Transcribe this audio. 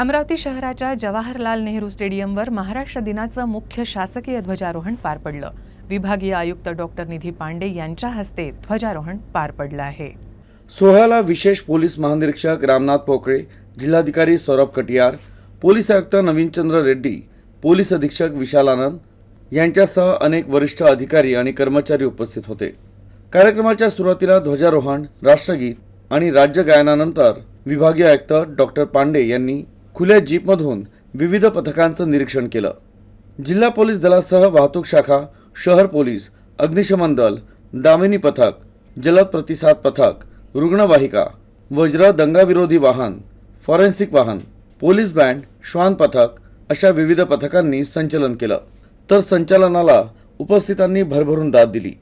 अमरावती शहराच्या जवाहरलाल नेहरू स्टेडियमवर महाराष्ट्र दिनाचं मुख्य शासकीय ध्वजारोहण पार पडलं. विभागीय आयुक्त डॉक्टर निधी पांडे यांच्या हस्ते ध्वजारोहण पार पडलं आहे. सोहळ्याला विशेष पोलीस महानिरीक्षक रामनाथ पोकळे जिल्हाधिकारी सौरभ कटियार पोलीस आयुक्त नवीनचंद्र रेड्डी पोलीस अधीक्षक विशाल आनंद यांच्यासह अनेक वरिष्ठ अधिकारी आणि कर्मचारी उपस्थित होते. कार्यक्रमाच्या सुरुवातीला ध्वजारोहण राष्ट्रगीत आणि राज्य गायनानंतर विभागीय आयुक्त डॉक्टर पांडे यांनी खुल्या जीपमधून विविध पथकांचं निरीक्षण केलं. जिल्हा पोलीस दलासह वाहतूक शाखा शहर पोलीस अग्निशमन दल दामिनी पथक जलद प्रतिसाद पथक रुग्णवाहिका वज्र दंगाविरोधी वाहन फॉरेन्सिक वाहन पोलीस बँड श्वान पथक अशा विविध पथकांनी संचलन केलं. तर संचालनाला उपस्थितांनी भरभरून दाद दिली.